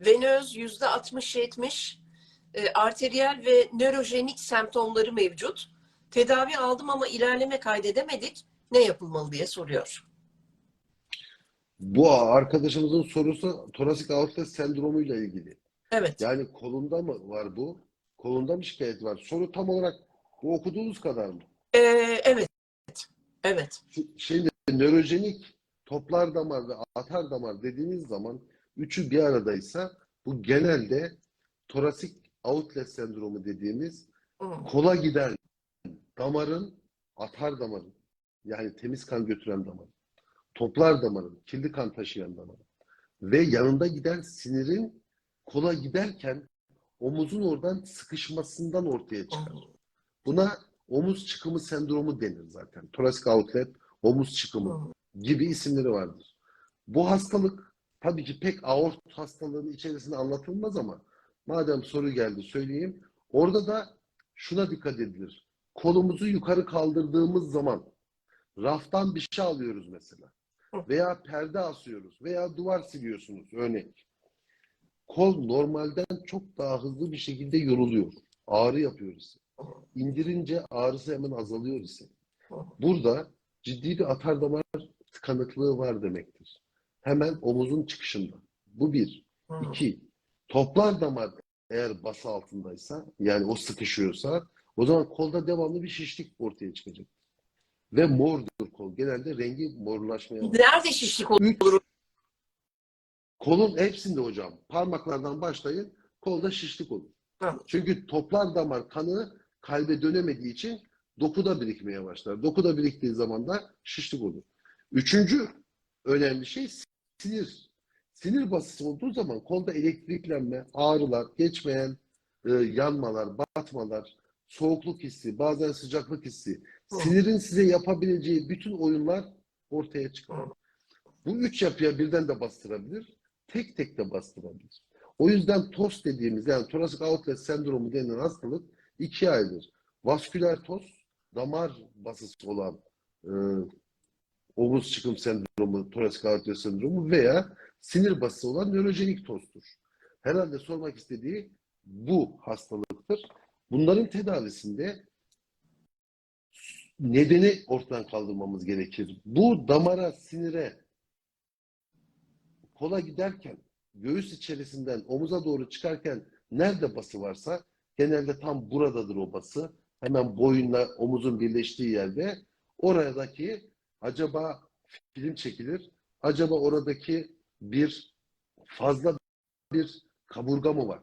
venöz yüzde 60-70, e, arteriyel ve nörojenik semptomları mevcut. Tedavi aldım ama ilerleme kaydedemedik. Ne yapılmalı diye soruyor. Bu arkadaşımızın sorusu torasik outlet sendromuyla ilgili. Evet. Yani kolunda mı var bu? Kolunda mı şikayet var? Soru tam olarak bu okuduğunuz kadar mı? Ee, evet. Evet. Şimdi nörojenik toplar damar ve atar damar dediğiniz zaman üçü bir aradaysa bu genelde torasik outlet sendromu dediğimiz kola giden damarın atar damarın yani temiz kan götüren damar, toplar damarın, kirli kan taşıyan damar ve yanında giden sinirin kola giderken omuzun oradan sıkışmasından ortaya çıkar. Buna omuz çıkımı sendromu denir zaten. Thoracic outlet, omuz çıkımı gibi isimleri vardır. Bu hastalık tabii ki pek aort hastalığının içerisinde anlatılmaz ama madem soru geldi söyleyeyim. Orada da şuna dikkat edilir. Kolumuzu yukarı kaldırdığımız zaman raftan bir şey alıyoruz mesela. Veya perde asıyoruz veya duvar siliyorsunuz örnek. Kol normalden çok daha hızlı bir şekilde yoruluyor. Ağrı yapıyor ise. İndirince ağrısı hemen azalıyor ise. Burada ciddi bir atar damar tıkanıklığı var demektir. Hemen omuzun çıkışında. Bu bir. Hı. İki, toplar damar eğer bası altındaysa, yani o sıkışıyorsa, o zaman kolda devamlı bir şişlik ortaya çıkacak. Ve mordur kol. Genelde rengi morlaşmaya başlar. Nerede şişlik olur? Üç, kolun hepsinde hocam. Parmaklardan başlayın, kolda şişlik olur. Hı. Çünkü toplar damar kanı kalbe dönemediği için dokuda birikmeye başlar. Dokuda biriktiği zaman da şişlik olur. Üçüncü önemli şey sinir. Sinir basısı olduğu zaman kolda elektriklenme, ağrılar, geçmeyen e, yanmalar, batmalar, soğukluk hissi, bazen sıcaklık hissi, sinirin size yapabileceği bütün oyunlar ortaya çıkar. Bu üç yapıya birden de bastırabilir, tek tek de bastırabilir. O yüzden TOS dediğimiz yani Thoracic Outlet Sendromu denilen hastalık ikiye ayrılır. Vasküler TOS, damar basısı olan e, omuz çıkım sendromu, Thoracic Outlet Sendromu veya sinir basısı olan nörojenik TOS'tur. Herhalde sormak istediği bu hastalıktır. Bunların tedavisinde nedeni ortadan kaldırmamız gerekir. Bu damara, sinire, kola giderken, göğüs içerisinden omuza doğru çıkarken nerede bası varsa genelde tam buradadır o bası. Hemen boyunla omuzun birleştiği yerde. Oradaki acaba film çekilir. Acaba oradaki bir fazla bir kaburga mı var?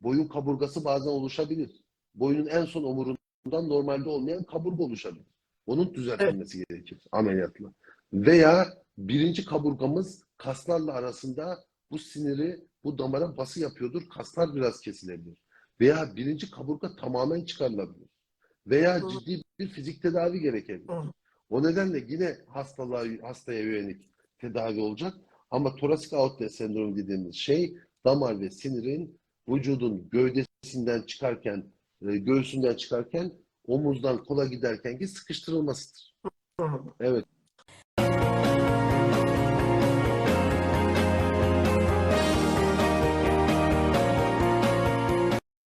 Boyun kaburgası bazen oluşabilir. Boyunun en son omurundan normalde olmayan kaburga oluşabilir. Onun düzeltilmesi gerekir ameliyatla. Veya birinci kaburgamız kaslarla arasında bu siniri, bu damara bası yapıyordur. Kaslar biraz kesilebilir. Veya birinci kaburga tamamen çıkarılabilir. Veya ciddi bir fizik tedavi gerekebilir. O nedenle yine hastalığa, hastaya yönelik tedavi olacak. Ama thoracic outlet sendromu dediğimiz şey damar ve sinirin vücudun gövdesinden çıkarken, e, göğsünden çıkarken omuzdan kola giderkenki sıkıştırılmasıdır. Evet.